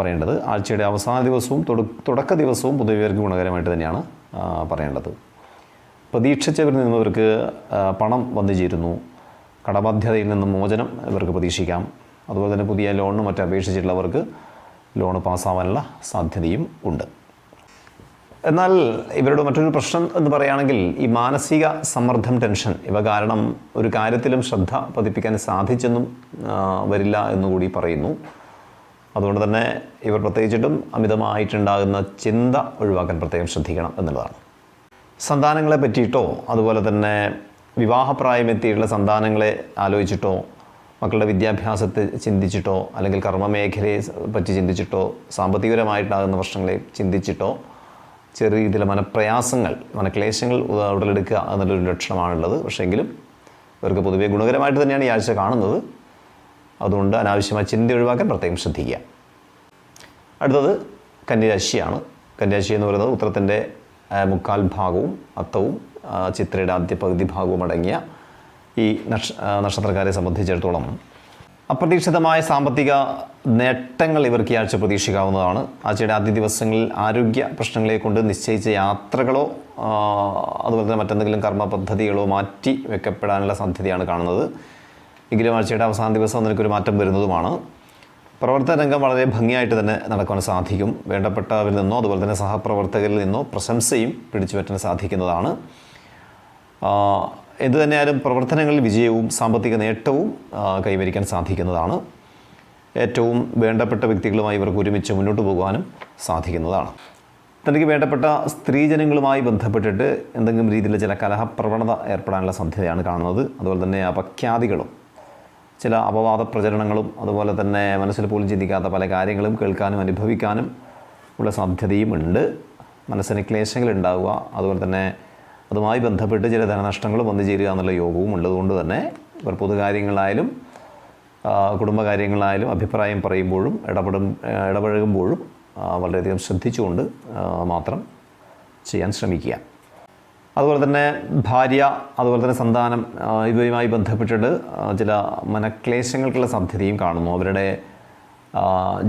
പറയേണ്ടത്. ആഴ്ചയുടെ അവസാന ദിവസവും തുട- തുടക്ക ദിവസവും പൊതുവേർക്ക് ഗുണകരമായിട്ട് തന്നെയാണ് പറയേണ്ടത്. പ്രതീക്ഷിച്ചവരിൽ നിന്നവർക്ക് ഇവർക്ക് പണം വന്നു ചേരുന്നു. കടബാധ്യതയിൽ നിന്നും മോചനം ഇവർക്ക് പ്രതീക്ഷിക്കാം. അതുപോലെ തന്നെ പുതിയ ലോണും മറ്റും അപേക്ഷിച്ചിട്ടുള്ളവർക്ക് ലോൺ പാസ്സാവാനുള്ള സാധ്യതയും ഉണ്ട്. എന്നാൽ ഇവരുടെ മറ്റൊരു പ്രശ്നം എന്ന് പറയുകയാണെങ്കിൽ ഈ മാനസിക സമ്മർദ്ദം ടെൻഷൻ. ഇവ കാരണം ഒരു കാര്യത്തിലും ശ്രദ്ധ പതിപ്പിക്കാൻ സാധിച്ചെന്നും വരില്ല എന്നുകൂടി പറയുന്നു. അതുകൊണ്ട് തന്നെ ഇവർ പ്രത്യേകിച്ചിട്ടും അമിതമായിട്ടുണ്ടാകുന്ന ചിന്ത ഒഴിവാക്കാൻ പ്രത്യേകം ശ്രദ്ധിക്കണം എന്നുള്ളതാണ്. സന്താനങ്ങളെ പറ്റിയിട്ടോ അതുപോലെ തന്നെ വിവാഹപ്രായമെത്തിയിട്ടുള്ള സന്താനങ്ങളെ ആലോചിച്ചിട്ടോ മക്കളുടെ വിദ്യാഭ്യാസത്തെ ചിന്തിച്ചിട്ടോ അല്ലെങ്കിൽ കർമ്മമേഖലയെ പറ്റി ചിന്തിച്ചിട്ടോ സാമ്പത്തികപരമായിട്ടാകുന്ന പ്രശ്നങ്ങളെ ചിന്തിച്ചിട്ടോ ചെറിയ രീതിയിലെ മനപ്രയാസങ്ങൾ മനക്ലേശങ്ങൾ ഉടലെടുക്കുക എന്നുള്ളൊരു ലക്ഷണമാണുള്ളത്. പക്ഷേങ്കിലും ഇവർക്ക് പൊതുവെ ഗുണകരമായിട്ട് തന്നെയാണ് ഈ ആഴ്ച കാണുന്നത്. അതുകൊണ്ട് അനാവശ്യമായ ചിന്ത ഒഴിവാക്കാൻ പ്രത്യേകം ശ്രദ്ധിക്കുക. അടുത്തത് കന്യരാശിയാണ് കന്യരാശി എന്ന് പറയുന്നത് ഉത്തരത്തിന്റെ മുക്കാൽ ഭാഗവും അത്തവും ചിത്രയുടെ ആദ്യ പകുതി ഭാഗവും അടങ്ങിയ ഈ നക്ഷ നക്ഷത്രക്കാരെ സംബന്ധിച്ചിടത്തോളം അപ്രതീക്ഷിതമായ സാമ്പത്തിക നേട്ടങ്ങൾ ഇവർക്ക് ഈ ആഴ്ച പ്രതീക്ഷിക്കാവുന്നതാണ്. ആഴ്ചയുടെ ആദ്യ ദിവസങ്ങളിൽ ആരോഗ്യ പ്രശ്നങ്ങളെ കൊണ്ട് നിശ്ചയിച്ച യാത്രകളോ അതുപോലെ തന്നെ മറ്റെന്തെങ്കിലും കർമ്മ പദ്ധതികളോ മാറ്റി വെക്കപ്പെടാനുള്ള സാധ്യതയാണ് കാണുന്നത്. എങ്കിലും ആഴ്ചയുടെ അവസാന ദിവസം അതിനൊരു മാറ്റം വരുന്നതുമാണ്. പ്രവർത്തന രംഗം വളരെ ഭംഗിയായിട്ട് തന്നെ നടക്കുവാൻ സാധിക്കും. വേണ്ടപ്പെട്ടവരിൽ നിന്നോ അതുപോലെ തന്നെ സഹപ്രവർത്തകരിൽ നിന്നോ പ്രശംസയും പിടിച്ചു പറ്റാൻ സാധിക്കുന്നതാണ് ആ, എന്തു പ്രവർത്തനങ്ങളിൽ വിജയവും സാമ്പത്തിക നേട്ടവും കൈവരിക്കാൻ സാധിക്കുന്നതാണ്. ഏറ്റവും വേണ്ടപ്പെട്ട വ്യക്തികളുമായി ഇവർക്ക് ഒരുമിച്ച് മുന്നോട്ട് പോകുവാനും സാധിക്കുന്നതാണ്. തനിക്ക് വേണ്ടപ്പെട്ട സ്ത്രീജനങ്ങളുമായി ബന്ധപ്പെട്ടിട്ട് എന്തെങ്കിലും രീതിയിലുള്ള ചില കലഹപ്രവണത ഏർപ്പെടാനുള്ള സാധ്യതയാണ് കാണുന്നത്. അതുപോലെ തന്നെ അപഖ്യാതികളും ചില അപവാദ പ്രചരണങ്ങളും അതുപോലെ തന്നെ മനസ്സിൽ പോലും ചിന്തിക്കാത്ത പല കാര്യങ്ങളും കേൾക്കാനും അനുഭവിക്കാനും ഉള്ള സാധ്യതയും ഉണ്ട് മനസ്സിന് ക്ലേശങ്ങൾ ഉണ്ടാവുക അതുപോലെ തന്നെ അതുമായി ബന്ധപ്പെട്ട് ചില ധനനഷ്ടങ്ങളും വന്നു ചേരുക എന്നുള്ള യോഗവും ഉള്ളതുകൊണ്ട് തന്നെ ഇവർ പൊതുകാര്യങ്ങളായാലും കുടുംബകാര്യങ്ങളായാലും അഭിപ്രായം പറയുമ്പോഴും ഇടപെടും ഇടപഴകുമ്പോഴും വളരെയധികം ശ്രദ്ധിച്ചുകൊണ്ട് മാത്രം ചെയ്യാൻ ശ്രമിക്കുക. അതുപോലെ തന്നെ ഭാര്യ അതുപോലെ തന്നെ സന്താനം ഇവയുമായി ബന്ധപ്പെട്ടിട്ട് ചില മനക്ലേശങ്ങൾക്കുള്ള സാധ്യതയും കാണുന്നു. അവരുടെ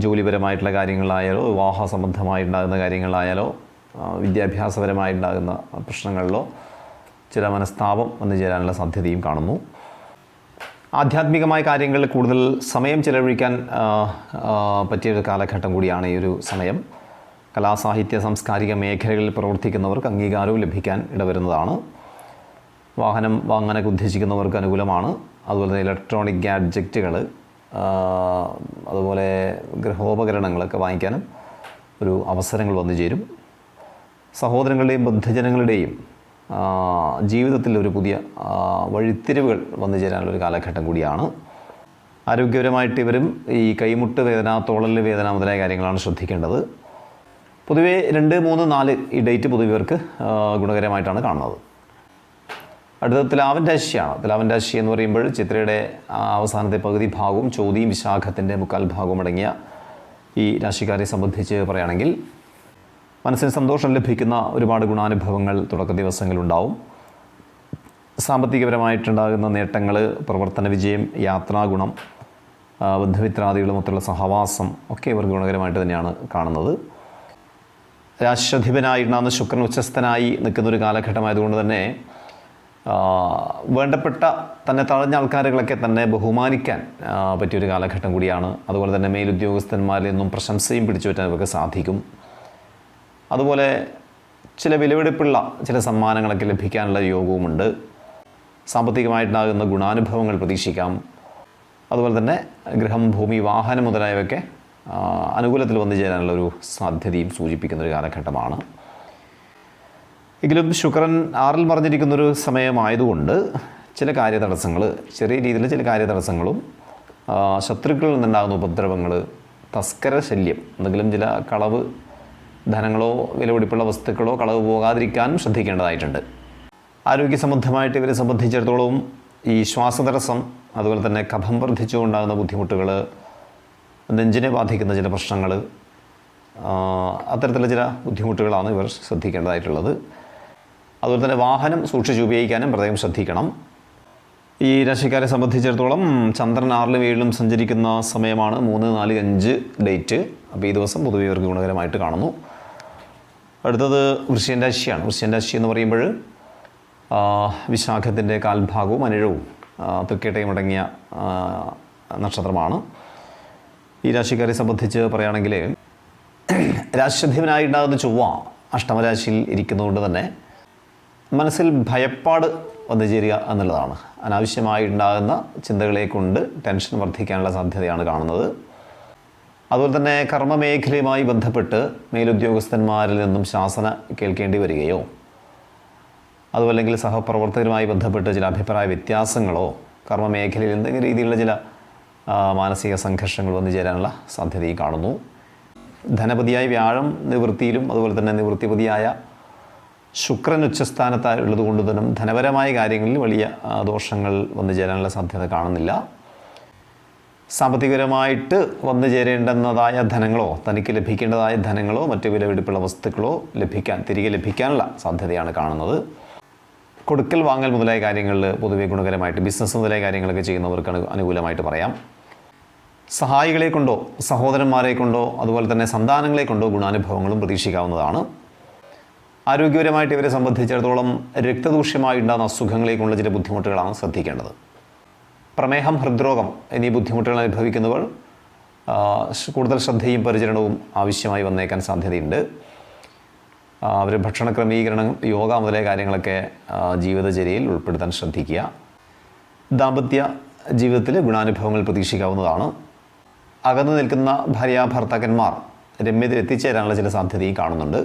ജോലിപരമായിട്ടുള്ള കാര്യങ്ങളായാലോ വിവാഹ സംബന്ധമായിട്ടുണ്ടാകുന്ന കാര്യങ്ങളായാലോ ആ, വിദ്യാഭ്യാസപരമായിട്ടുണ്ടാകുന്ന പ്രശ്നങ്ങളിലോ ചില മനസ്താപം വന്നു ചേരാനുള്ള സാധ്യതയും കാണുന്നു. ആധ്യാത്മികമായ കാര്യങ്ങളിൽ കൂടുതൽ സമയം ചിലവഴിക്കാൻ പറ്റിയ ഒരു കാലഘട്ടം കൂടിയാണ് ഈ ഒരു സമയം. കലാസാഹിത്യ സാംസ്കാരിക മേഖലകളിൽ പ്രവർത്തിക്കുന്നവർക്ക് അംഗീകാരവും ലഭിക്കാൻ ഇടവരുന്നതാണ്. വാഹനം വാങ്ങാനൊക്കെ ഉദ്ദേശിക്കുന്നവർക്ക് അനുകൂലമാണ്. അതുപോലെ തന്നെ ഇലക്ട്രോണിക് ഗാഡ്ജറ്റുകൾ അതുപോലെ ഗൃഹോപകരണങ്ങളൊക്കെ വാങ്ങിക്കാനും ഒരു അവസരങ്ങൾ വന്നു ചേരും. സഹോദരങ്ങളുടെയും ബുദ്ധജനങ്ങളുടെയും ജീവിതത്തിൽ ഒരു പുതിയ വഴിത്തിരിവുകൾ വന്നു ചേരാനുള്ളൊരു കാലഘട്ടം കൂടിയാണ്. ആരോഗ്യപരമായിട്ട് ഇവരും ഈ കൈമുട്ട് വേദന തോളൽ വേദന മുതലായ കാര്യങ്ങളാണ് ശ്രദ്ധിക്കേണ്ടത്. പൊതുവേ രണ്ട് മൂന്ന് നാല് ഈ ഡേറ്റ് പൊതുവെ ഇവർക്ക് ഗുണകരമായിട്ടാണ് കാണുന്നത്. അടുത്തത് തിലാവൻ രാശിയാണ്. തിലാവൻ രാശി എന്ന് പറയുമ്പോൾ ചിത്രയുടെ അവസാനത്തെ പകുതി ഭാഗവും ചോദ്യം വിശാഖത്തിന്റെ മുക്കാൽ ഭാഗവും അടങ്ങിയ ഈ രാശിക്കാരെ സംബന്ധിച്ച് പറയുകയാണെങ്കിൽ മനസ്സിന് സന്തോഷം ലഭിക്കുന്ന ഒരുപാട് ഗുണാനുഭവങ്ങൾ തുടക്ക ദിവസങ്ങളുണ്ടാവും സാമ്പത്തികപരമായിട്ടുണ്ടാകുന്ന നേട്ടങ്ങൾ പ്രവർത്തന വിജയം യാത്രാഗുണം ബന്ധുമിത്രാദികളുമൊത്തുള്ള സഹവാസം ഒക്കെ ഇവർ ഗുണകരമായിട്ട് തന്നെയാണ് കാണുന്നത്. രാഷ്ട്രധിപനായിരുന്ന ശുക്രൻ ഉച്ചസ്ഥനായി നിൽക്കുന്ന ഒരു കാലഘട്ടമായതുകൊണ്ട് തന്നെ വേണ്ടപ്പെട്ട തന്നെ തഴഞ്ഞ ആൾക്കാരുകളൊക്കെ തന്നെ ബഹുമാനിക്കാൻ പറ്റിയൊരു കാലഘട്ടം കൂടിയാണ്. അതുപോലെ തന്നെ മേലുദ്യോഗസ്ഥന്മാരിൽ നിന്നും പ്രശംസയും പിടിച്ചു പറ്റാൻ ഇവർക്ക് സാധിക്കും. അതുപോലെ ചില വിലവെടുപ്പുള്ള ചില സമ്മാനങ്ങളൊക്കെ ലഭിക്കാനുള്ള യോഗവുമുണ്ട്. സാമ്പത്തികമായിട്ടുണ്ടാകുന്ന ഗുണാനുഭവങ്ങൾ പ്രതീക്ഷിക്കാം. അതുപോലെ തന്നെ ഗൃഹം ഭൂമി വാഹനം മുതലായവയൊക്കെ അനുകൂലത്തിൽ വന്നു ചേരാനുള്ള ഒരു സാധ്യതയും സൂചിപ്പിക്കുന്ന ഒരു കാലഘട്ടമാണ്. എങ്കിലും ശുക്രൻ ആറിൽ മറിഞ്ഞിരിക്കുന്നൊരു സമയമായതുകൊണ്ട് ചില കാര്യതടസ്സങ്ങൾ ചെറിയ രീതിയിൽ ചില കാര്യതടസ്സങ്ങളും ശത്രുക്കളിൽ നിന്നുണ്ടാകുന്ന ഉപദ്രവങ്ങൾ തസ്കര ശല്യം എന്തെങ്കിലും ചില കളവ് ധനങ്ങളോ വിലപിടിപ്പുള്ള വസ്തുക്കളോ കളവ് പോകാതിരിക്കാനും ശ്രദ്ധിക്കേണ്ടതായിട്ടുണ്ട്. ആരോഗ്യ സംബന്ധമായിട്ട് ഇവരെ സംബന്ധിച്ചിടത്തോളം ഈ ശ്വാസതടസ്സം അതുപോലെ തന്നെ കഫം വർദ്ധിച്ചുകൊണ്ടാകുന്ന ബുദ്ധിമുട്ടുകൾ നെഞ്ചിനെ ബാധിക്കുന്ന ചില പ്രശ്നങ്ങൾ അത്തരത്തിലുള്ള ചില ബുദ്ധിമുട്ടുകളാണ് ഇവർ ശ്രദ്ധിക്കേണ്ടതായിട്ടുള്ളത്. അതുപോലെ തന്നെ വാഹനം സൂക്ഷിച്ച് ഉപയോഗിക്കാനും പ്രത്യേകം ശ്രദ്ധിക്കണം. ഈ രാശിക്കാരെ സംബന്ധിച്ചിടത്തോളം ചന്ദ്രൻ ആറിലും ഏഴിലും സഞ്ചരിക്കുന്ന സമയമാണ് മൂന്ന് നാല് അഞ്ച് ഡേറ്റ്. അപ്പോൾ ഈ ദിവസം പൊതുവെ ഇവർക്ക് ഗുണകരമായിട്ട് കാണുന്നു. അടുത്തത് വൃശ്യൻ രാശിയാണ്. വൃശ്യൻ രാശി എന്ന് പറയുമ്പോൾ വിശാഖത്തിന്റെ കാൽഭാഗവും അനിഴവും തൃക്കേട്ടയും അടങ്ങിയ നക്ഷത്രമാണ്. ഈ രാശിക്കാരെ സംബന്ധിച്ച് പറയുകയാണെങ്കിൽ രാശിയധിപനായിട്ടുണ്ടാകുന്ന ചൊവ്വ അഷ്ടമരാശിയിൽ ഇരിക്കുന്നതുകൊണ്ട് തന്നെ മനസ്സിൽ ഭയപ്പാട് വന്നു ചേരുക എന്നുള്ളതാണ്. അനാവശ്യമായിട്ടുണ്ടാകുന്ന ചിന്തകളെ കൊണ്ട് ടെൻഷൻ വർദ്ധിക്കാനുള്ള സാധ്യതയാണ് കാണുന്നത്. അതുപോലെ തന്നെ കർമ്മമേഖലയുമായി ബന്ധപ്പെട്ട് മേലുദ്യോഗസ്ഥന്മാരിൽ നിന്നും ശാസന കേൾക്കേണ്ടി വരികയോ അതുമല്ലെങ്കിൽ സഹപ്രവർത്തകരുമായി ബന്ധപ്പെട്ട് ചില അഭിപ്രായ വ്യത്യാസങ്ങളോ കർമ്മമേഖലയിൽ എന്തെങ്കിലും രീതിയിലുള്ള ചില മാനസിക സംഘർഷങ്ങൾ വന്നു ചേരാനുള്ള സാധ്യതയും കാണുന്നു. ധനപതിയായ വ്യാഴം നിവൃത്തിയിലും അതുപോലെ തന്നെ നിവൃത്തിപതിയായ ശുക്രൻ ഉച്ചസ്ഥാനത്തായുള്ളത് കൊണ്ട് തന്നെ ധനപരമായ കാര്യങ്ങളിൽ വലിയ ദോഷങ്ങൾ വന്നു ചേരാനുള്ള സാധ്യത കാണുന്നില്ല. സാമ്പത്തികപരമായിട്ട് വന്നു ചേരേണ്ടുന്നതായ ധനങ്ങളോ തനിക്ക് ലഭിക്കേണ്ടതായ ധനങ്ങളോ മറ്റു വിലവെടുപ്പുള്ള വസ്തുക്കളോ ലഭിക്കാൻ തിരികെ ലഭിക്കാനുള്ള സാധ്യതയാണ് കാണുന്നത്. കൊടുക്കൽ വാങ്ങൽ മുതലായ കാര്യങ്ങളിൽ പൊതുവെ ഗുണകരമായിട്ട് ബിസിനസ് മുതലായ കാര്യങ്ങളൊക്കെ ചെയ്യുന്നവർക്ക് അനുകൂലമായിട്ട് പറയാം. സഹായികളെ കൊണ്ടോ സഹോദരന്മാരെ കൊണ്ടോ അതുപോലെ തന്നെ സന്താനങ്ങളെ കൊണ്ടോ ഗുണാനുഭവങ്ങളും പ്രതീക്ഷിക്കാവുന്നതാണ്. ആരോഗ്യപരമായിട്ട് ഇവരെ സംബന്ധിച്ചിടത്തോളം രക്തദൂഷ്യമായി ഉണ്ടാകുന്ന അസുഖങ്ങളെ കൊണ്ടുള്ള ചില ബുദ്ധിമുട്ടുകളാണ് ശ്രദ്ധിക്കേണ്ടത്. പ്രമേഹം ഹൃദ്രോഗം എന്നീ ബുദ്ധിമുട്ടുകൾ അനുഭവിക്കുന്നവർ കൂടുതൽ ശ്രദ്ധയും പരിചരണവും ആവശ്യമായി വന്നേക്കാൻ സാധ്യതയുണ്ട്. അവർ ഭക്ഷണ ക്രമീകരണം യോഗ മുതലായ കാര്യങ്ങളൊക്കെ ജീവിതചര്യയിൽ ഉൾപ്പെടുത്താൻ ശ്രദ്ധിക്കുക. ദാമ്പത്യ ജീവിതത്തിൽ ഗുണാനുഭവങ്ങൾ പ്രതീക്ഷിക്കാവുന്നതാണ്. അകന്നു നിൽക്കുന്ന ഭാര്യ ഭർത്താക്കന്മാർ രമ്യതയിൽ എത്തിച്ചേരാനുള്ള ചില സാധ്യതയും കാണുന്നുണ്ട്.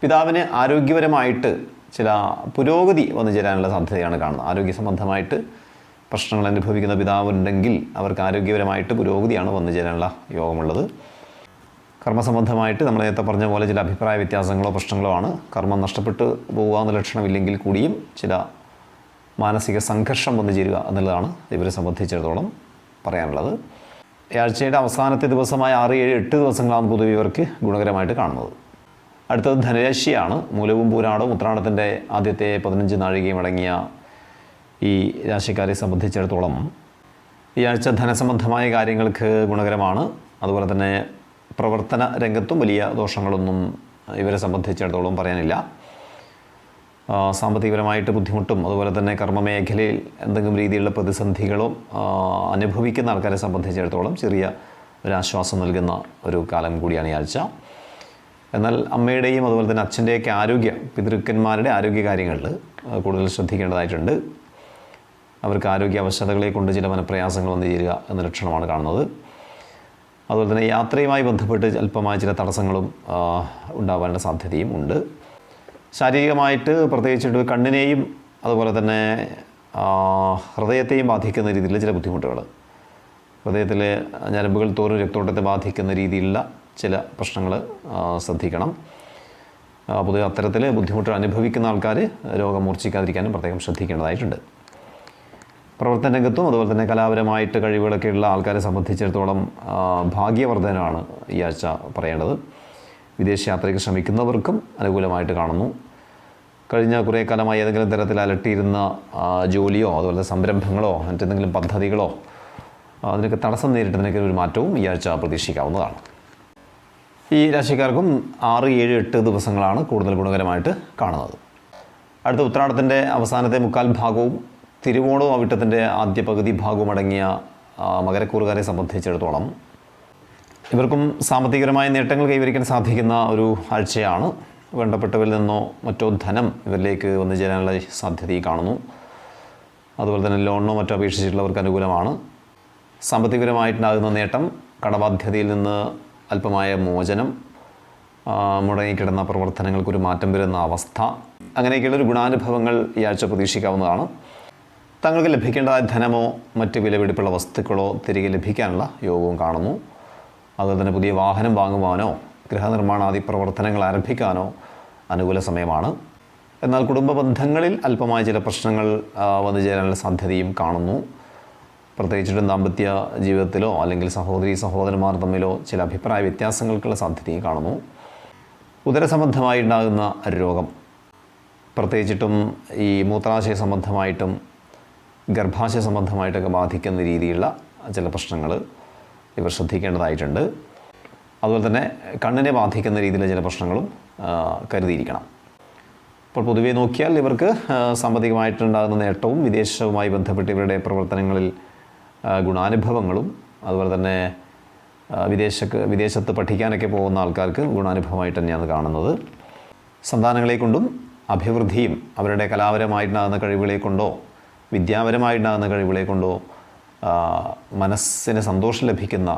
പിതാവിന് ആരോഗ്യപരമായിട്ട് ചില പുരോഗതി വന്നു ചേരാനുള്ള സാധ്യതയാണ് കാണുന്നത്. ആരോഗ്യ സംബന്ധമായിട്ട് പ്രശ്നങ്ങൾ അനുഭവിക്കുന്ന പിതാവുണ്ടെങ്കിൽ അവർക്ക് ആരോഗ്യപരമായിട്ട് പുരോഗതിയാണ് വന്നു ചേരാനുള്ള യോഗമുള്ളത്. കർമ്മസംബന്ധമായിട്ട് നമ്മൾ നേരത്തെ പറഞ്ഞ പോലെ ചില അഭിപ്രായ വ്യത്യാസങ്ങളോ പ്രശ്നങ്ങളോ ആണ്. കർമ്മം നഷ്ടപ്പെട്ടു പോകുക ലക്ഷണമില്ലെങ്കിൽ കൂടിയും ചില മാനസിക സംഘർഷം വന്നു ചേരുക എന്നുള്ളതാണ് ഇവരെ സംബന്ധിച്ചിടത്തോളം പറയാനുള്ളത്. ആഴ്ചയുടെ അവസാനത്തെ ദിവസമായ ആറ് ഏഴ് എട്ട് ദിവസങ്ങളാണ് പൊതുവെ ഇവർക്ക് ഗുണകരമായിട്ട് കാണുന്നത്. അടുത്തത് ധനരാശിയാണ്. മൂലവും പൂരാടവും ഉത്രാടത്തിന്റെ ആദ്യത്തെ പതിനഞ്ച് നാഴികയും അടങ്ങിയ ഈ രാശിക്കാരെ സംബന്ധിച്ചിടത്തോളം ഈ ആഴ്ച ധനസംബന്ധമായ കാര്യങ്ങൾക്ക് ഗുണകരമാണ്. അതുപോലെ തന്നെ പ്രവർത്തന രംഗത്തും വലിയ ദോഷങ്ങളൊന്നും ഇവരെ സംബന്ധിച്ചിടത്തോളം പറയാനില്ല. സാമ്പത്തികപരമായിട്ട് ബുദ്ധിമുട്ടും അതുപോലെ തന്നെ കർമ്മമേഖലയിൽ എന്തെങ്കിലും രീതിയിലുള്ള പ്രതിസന്ധികളും അനുഭവിക്കുന്ന ആൾക്കാരെ സംബന്ധിച്ചിടത്തോളം ചെറിയ ഒരു ആശ്വാസം നൽകുന്ന ഒരു കാലം കൂടിയാണ് ഈ ആഴ്ച. എന്നാൽ അമ്മയുടെയും അതുപോലെ തന്നെ അച്ഛന്റെയൊക്കെ ആരോഗ്യ പിതൃക്കന്മാരുടെ ആരോഗ്യ കാര്യങ്ങളിൽ കൂടുതൽ ശ്രദ്ധിക്കേണ്ടതായിട്ടുണ്ട്. അവർക്ക് ആരോഗ്യ അവശതകളെ കൊണ്ട് ചില മനപ്രയാസങ്ങൾ വന്നു ചേരുക എന്ന ലക്ഷണമാണ് കാണുന്നത്. അതുപോലെ തന്നെ യാത്രയുമായി ബന്ധപ്പെട്ട് അല്പമായ ചില തടസ്സങ്ങളും ഉണ്ടാവാനുള്ള സാധ്യതയും ഉണ്ട്. ശാരീരികമായിട്ട് പ്രത്യേകിച്ചിട്ട് കണ്ണിനെയും അതുപോലെ തന്നെ ഹൃദയത്തെയും ബാധിക്കുന്ന രീതിയിൽ ചില ബുദ്ധിമുട്ടുകൾ ഹൃദയത്തിലെ ഞരമ്പുകൾ തോറും രക്തോട്ടത്തെ ബാധിക്കുന്ന രീതിയിലുള്ള ചില പ്രശ്നങ്ങൾ ശ്രദ്ധിക്കണം. പൊതുവെ അത്തരത്തിൽ ബുദ്ധിമുട്ട് അനുഭവിക്കുന്ന ആൾക്കാർ രോഗം മൂർച്ഛിക്കാതിരിക്കാനും പ്രത്യേകം ശ്രദ്ധിക്കേണ്ടതായിട്ടുണ്ട്. പ്രവർത്തന രംഗത്തും അതുപോലെ തന്നെ കലാപരമായിട്ട് കഴിവുകളൊക്കെ ഉള്ള ആൾക്കാരെ സംബന്ധിച്ചിടത്തോളം ഭാഗ്യവർദ്ധനമാണ് ഈ ആഴ്ച പറയേണ്ടത്. വിദേശ യാത്രയ്ക്ക് ശ്രമിക്കുന്നവർക്കും അനുകൂലമായിട്ട് കാണുന്നു. കഴിഞ്ഞ കുറേ കാലമായി ഏതെങ്കിലും തരത്തിൽ അലട്ടിയിരുന്ന ജോലിയോ അതുപോലെ സംരംഭങ്ങളോ മറ്റെന്തെങ്കിലും പദ്ധതികളോ അതിനൊക്കെ തടസ്സം നേരിട്ടതിനൊക്കെ ഒരു മാറ്റവും ഈ ആഴ്ച പ്രതീക്ഷിക്കാവുന്നതാണ്. ഈ രാശിക്കാർക്കും ആറ് ഏഴ് എട്ട് ദിവസങ്ങളാണ് കൂടുതൽ ഗുണകരമായിട്ട് കാണുന്നത്. അടുത്ത ഉത്രാടത്തിന്റെ അവസാനത്തെ മുക്കാൽ ഭാഗവും തിരുവോണവും അവിട്ടത്തിന്റെ ആദ്യ പകുതി ആ, മകരക്കൂറുകാരെ സംബന്ധിച്ചിടത്തോളം ഇവർക്കും സാമ്പത്തികപരമായ നേട്ടങ്ങൾ കൈവരിക്കാൻ സാധിക്കുന്ന ഒരു ആഴ്ചയാണ്. വേണ്ടപ്പെട്ടവരിൽ നിന്നോ മറ്റോ ധനം ഇവരിലേക്ക് വന്നു ചേരാനുള്ള സാധ്യത കാണുന്നു. അതുപോലെ തന്നെ ലോണിനോ മറ്റോ അപേക്ഷിച്ചിട്ടുള്ളവർക്ക് അനുകൂലമാണ്. സാമ്പത്തികപരമായിട്ടുണ്ടാകുന്ന നേട്ടം കടബാധ്യതയിൽ നിന്ന് അല്പമായ മോചനം മുടങ്ങിക്കിടന്ന പ്രവർത്തനങ്ങൾക്കൊരു മാറ്റം വരുന്ന അവസ്ഥ അങ്ങനെയൊക്കെയുള്ള ഒരു ഗുണാനുഭവങ്ങൾ ഈ ആഴ്ച പ്രതീക്ഷിക്കാവുന്നതാണ്. തങ്ങൾക്ക് ലഭിക്കേണ്ടതായ ധനമോ മറ്റ് വിലപിടിപ്പുള്ള വസ്തുക്കളോ തിരികെ ലഭിക്കാനുള്ള യോഗവും കാണുന്നു. അതുപോലെ തന്നെ പുതിയ വാഹനം വാങ്ങുവാനോ ഗൃഹനിർമ്മാണാദി പ്രവർത്തനങ്ങൾ ആരംഭിക്കാനോ അനുകൂല സമയമാണ്. എന്നാൽ കുടുംബ ബന്ധങ്ങളിൽ അല്പമായ ചില പ്രശ്നങ്ങൾ വന്നു ചേരാനുള്ള സാധ്യതയും കാണുന്നു. പ്രത്യേകിച്ചിട്ടും ദാമ്പത്യ ജീവിതത്തിലോ അല്ലെങ്കിൽ സഹോദരി സഹോദരന്മാർ തമ്മിലോ ചില അഭിപ്രായ വ്യത്യാസങ്ങൾക്കുള്ള സാധ്യതയും കാണുന്നു. ഉദരസംബന്ധമായി ഉണ്ടാകുന്ന രോഗം. പ്രത്യേകിച്ചിട്ടും ഈ മൂത്രാശയ സംബന്ധമായിട്ടും ഗർഭാശയ സംബന്ധമായിട്ടൊക്കെ ബാധിക്കുന്ന രീതിയിലുള്ള ചില പ്രശ്നങ്ങൾ ഇവർ ശ്രദ്ധിക്കേണ്ടതായിട്ടുണ്ട്. അതുപോലെ തന്നെ കണ്ണിനെ ബാധിക്കുന്ന രീതിയിലെ ചില പ്രശ്നങ്ങളും കരുതിയിരിക്കണം. അപ്പോൾ പൊതുവേ നോക്കിയാൽ ഇവർക്ക് സാമ്പത്തികമായിട്ടുണ്ടാകുന്ന നേട്ടവും വിദേശവുമായി ബന്ധപ്പെട്ട് ഇവരുടെ പ്രവർത്തനങ്ങളിൽ ഗുണാനുഭവങ്ങളും അതുപോലെ തന്നെ വിദേശ വിദേശത്ത് പഠിക്കാനൊക്കെ പോകുന്ന ആൾക്കാർക്ക് ഗുണാനുഭവമായിട്ട് തന്നെയാണ് കാണുന്നത്. സന്താനങ്ങളെ കൊണ്ടും അഭിവൃദ്ധിയും അവരുടെ കലാപരമായിട്ടുണ്ടാകുന്ന കഴിവുകളെ കൊണ്ടോ വിദ്യാപരമായിട്ടുണ്ടാകുന്ന കഴിവുകളെ കൊണ്ടോ മനസ്സിന് സന്തോഷം ലഭിക്കുന്ന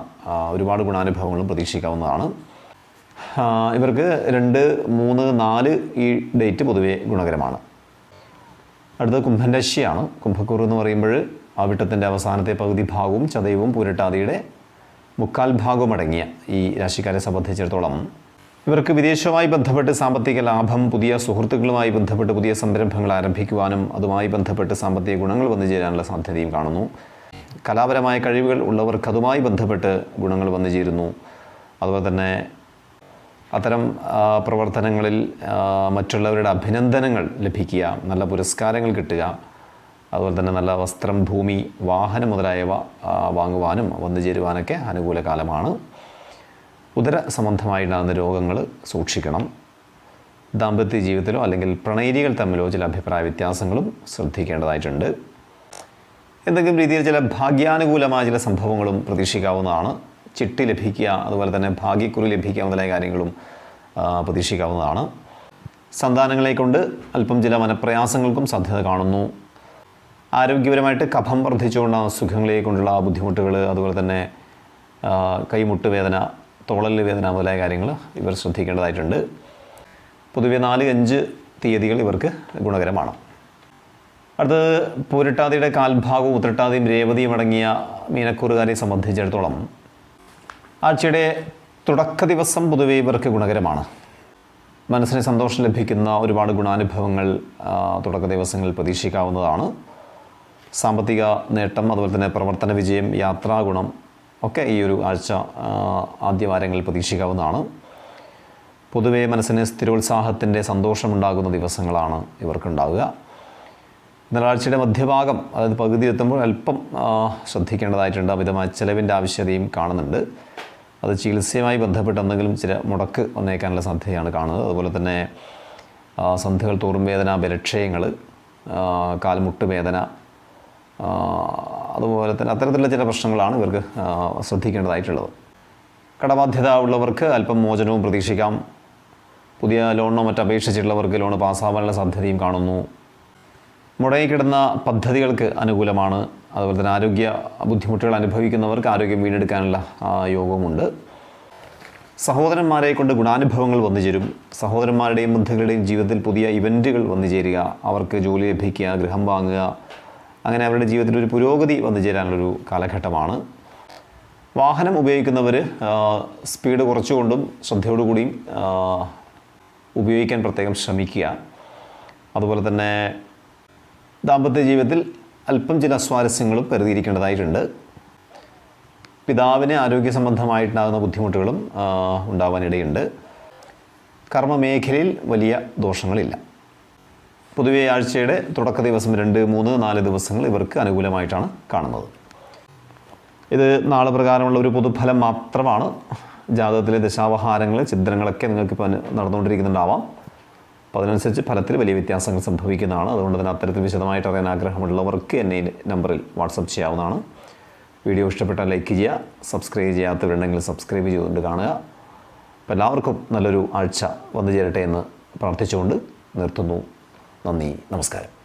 ഒരുപാട് ഗുണാനുഭവങ്ങളും പ്രതീക്ഷിക്കാവുന്നതാണ്. ഇവർക്ക് രണ്ട് മൂന്ന് നാല് ഈ ഡേറ്റ് പൊതുവേ ഗുണകരമാണ്. അടുത്തത് കുംഭൻ രാശിയാണ്. കുംഭക്കൂർ എന്ന് പറയുമ്പോൾ ആ അവിട്ടത്തിന്റെ അവസാനത്തെ പകുതി ഭാഗവും ചതയവും പൂരട്ടാതിയുടെ മുക്കാൽ ഭാഗവും അടങ്ങിയ ഈ രാശിക്കാരെ സംബന്ധിച്ചിടത്തോളം ഇവർക്ക് വിദേശവുമായി ബന്ധപ്പെട്ട് സാമ്പത്തിക ലാഭം പുതിയ സുഹൃത്തുക്കളുമായി ബന്ധപ്പെട്ട് പുതിയ സംരംഭങ്ങൾ ആരംഭിക്കുവാനും അതുമായി ബന്ധപ്പെട്ട് സാമ്പത്തിക ഗുണങ്ങൾ വന്നു ചേരാനുള്ള സാധ്യതയും കാണുന്നു. കലാപരമായ കഴിവുകൾ ഉള്ളവർക്ക് അതുമായി ബന്ധപ്പെട്ട് ഗുണങ്ങൾ വന്നു ചേരുന്നു. അതുപോലെ തന്നെ അത്തരം പ്രവർത്തനങ്ങളിൽ മറ്റുള്ളവരുടെ അഭിനന്ദനങ്ങൾ ലഭിക്കുക നല്ല പുരസ്കാരങ്ങൾ കിട്ടുക അതുപോലെ തന്നെ നല്ല വസ്ത്രം ഭൂമി വാഹനം മുതലായവ വാങ്ങുവാനും വന്നു ചേരുവാനൊക്കെ അനുകൂല കാലമാണ്. ഉദര സംബന്ധമായിട്ടാകുന്ന രോഗങ്ങൾ സൂക്ഷിക്കണം. ദാമ്പത്യ ജീവിതത്തിലോ അല്ലെങ്കിൽ പ്രണയിനികൾ തമ്മിലോ ചില അഭിപ്രായ വ്യത്യാസങ്ങളും ശ്രദ്ധിക്കേണ്ടതായിട്ടുണ്ട്. എന്തെങ്കിലും രീതിയിൽ ചില ഭാഗ്യാനുകൂലമായ ചില സംഭവങ്ങളും പ്രതീക്ഷിക്കാവുന്നതാണ്. ചിട്ടി ലഭിക്കുക അതുപോലെ തന്നെ ഭാഗ്യക്കുറി ലഭിക്കുക മുതലായ കാര്യങ്ങളും പ്രതീക്ഷിക്കാവുന്നതാണ്. സന്താനങ്ങളെ കൊണ്ട് അല്പം ചില മനപ്രയാസങ്ങൾക്കും സാധ്യത കാണുന്നു. ആരോഗ്യപരമായിട്ട് കഫം വർദ്ധിച്ചുകൊണ്ടുള്ള സുഖങ്ങളെ കൊണ്ടുള്ള ബുദ്ധിമുട്ടുകൾ അതുപോലെ തന്നെ കൈമുട്ട് വേദന തോളൽ വേദന മുതലായ കാര്യങ്ങൾ ഇവർ ശ്രദ്ധിക്കേണ്ടതായിട്ടുണ്ട്. പൊതുവെ നാല് അഞ്ച് തീയതികൾ ഇവർക്ക് ഗുണകരമാണ്. അടുത്തത് പൂരട്ടാതിയുടെ കാൽഭാഗവും ഉത്രട്ടാതിയും രേവതിയും അടങ്ങിയ മീനക്കൂറുകാരെ സംബന്ധിച്ചിടത്തോളം ആഴ്ചയുടെ തുടക്ക ദിവസം പൊതുവെ ഇവർക്ക് ഗുണകരമാണ്. മനസ്സിന് സന്തോഷം ലഭിക്കുന്ന ഒരുപാട് ഗുണാനുഭവങ്ങൾ തുടക്ക ദിവസങ്ങളിൽ പ്രതീക്ഷിക്കാവുന്നതാണ്. സാമ്പത്തിക നേട്ടം അതുപോലെ തന്നെ പ്രവർത്തന വിജയം യാത്രാ ഗുണം ഒക്കെ ഈ ഒരു ആഴ്ച ആദ്യവാരങ്ങളിൽ പ്രതീക്ഷിക്കാവുന്നതാണ്. പൊതുവേ മനസ്സിന് സ്ഥിരോത്സാഹത്തിന്റെ സന്തോഷമുണ്ടാകുന്ന ദിവസങ്ങളാണ് ഇവർക്കുണ്ടാവുക. ഇന്നലാഴ്ചയുടെ മധ്യഭാഗം അതായത് പകുതി എത്തുമ്പോൾ അല്പം ശ്രദ്ധിക്കേണ്ടതായിട്ടുണ്ട്. അമിതമായ ചിലവിന്റെ ആവശ്യതയും കാണുന്നുണ്ട്. അത് ചികിത്സയുമായി ബന്ധപ്പെട്ട് എന്തെങ്കിലും ചില മുടക്ക് വന്നേക്കാനുള്ള സാധ്യതയാണ് കാണുന്നത്. അതുപോലെ തന്നെ സന്ധികൾ തോറും വേദന ബലക്ഷയങ്ങൾ കാൽമുട്ട് വേദന അതുപോലെ തന്നെ അത്തരത്തിലുള്ള ചില പ്രശ്നങ്ങളാണ് ഇവർക്ക് ശ്രദ്ധിക്കേണ്ടതായിട്ടുള്ളത്. കടബാധ്യത ഉള്ളവർക്ക് അല്പം മോചനവും പ്രതീക്ഷിക്കാം. പുതിയ ലോണോ മറ്റപേക്ഷിച്ചിട്ടുള്ളവർക്ക് ലോൺ പാസ്സാവാനുള്ള സാധ്യതയും കാണുന്നു. മുടങ്ങിക്കിടന്ന പദ്ധതികൾക്ക് അനുകൂലമാണ്. അതുപോലെ തന്നെ ആരോഗ്യ ബുദ്ധിമുട്ടുകൾ അനുഭവിക്കുന്നവർക്ക് ആരോഗ്യം വീണ്ടെടുക്കാനുള്ള യോഗവുമുണ്ട്. സഹോദരന്മാരെ കൊണ്ട് ഗുണാനുഭവങ്ങൾ വന്നു ചേരും. സഹോദരന്മാരുടെയും ബന്ധുക്കളുടെയും ജീവിതത്തിൽ പുതിയ ഇവന്റുകൾ വന്നു ചേരുക. അവർക്ക് ജോലി ലഭിക്കുക ഗൃഹം വാങ്ങുക അങ്ങനെ അവരുടെ ജീവിതത്തിൽ ഒരു പുരോഗതി വന്നു ചേരാനുള്ളൊരു കാലഘട്ടമാണ്. വാഹനം ഉപയോഗിക്കുന്നവർ സ്പീഡ് കുറച്ചുകൊണ്ടും ശ്രദ്ധയോടുകൂടിയും ഉപയോഗിക്കാൻ പ്രത്യേകം ശ്രമിക്കുക. അതുപോലെ തന്നെ ദാമ്പത്യ ജീവിതത്തിൽ അല്പം ചില അസ്വാരസ്യങ്ങളും കരുതിയിരിക്കേണ്ടതായിട്ടുണ്ട്. പിതാവിന് ആരോഗ്യ സംബന്ധമായിട്ടുണ്ടാകുന്ന ബുദ്ധിമുട്ടുകളും ഉണ്ടാവാനിടയുണ്ട്. കർമ്മമേഖലയിൽ വലിയ ദോഷങ്ങളില്ല. പൊതുവെ ആഴ്ചയുടെ തുടക്ക ദിവസം രണ്ട് മൂന്ന് നാല് ദിവസങ്ങൾ ഇവർക്ക് അനുകൂലമായിട്ടാണ് കാണുന്നത്. ഇത് നാളെ പ്രകാരമുള്ള ഒരു പൊതുഫലം മാത്രമാണ്. ജാതകത്തിലെ ദശാവഹാരങ്ങൾ ചിത്രങ്ങളൊക്കെ നിങ്ങൾക്ക് ഇപ്പോൾ നടന്നുകൊണ്ടിരിക്കുന്നുണ്ടാവാം. അപ്പോൾ അതിനനുസരിച്ച് ഫലത്തിൽ വലിയ വ്യത്യാസങ്ങൾ സംഭവിക്കുന്നതാണ്. അതുകൊണ്ട് തന്നെ അത്തരത്തിൽ വിശദമായിട്ട് അറിയാൻ ആഗ്രഹമുള്ളവർക്ക് എന്നെ നമ്പറിൽ വാട്സപ്പ് ചെയ്യാവുന്നതാണ്. വീഡിയോ ഇഷ്ടപ്പെട്ടാൽ ലൈക്ക് ചെയ്യുക സബ്സ്ക്രൈബ് ചെയ്യാത്തവരുണ്ടെങ്കിൽ സബ്സ്ക്രൈബ് ചെയ്തുകൊണ്ട് കാണുക. അപ്പോൾ എല്ലാവർക്കും നല്ലൊരു ആഴ്ച വന്നു ചേരട്ടെ എന്ന് പ്രാർത്ഥിച്ചുകൊണ്ട് നിർത്തുന്നു. നന്ദി നമസ്കാരം.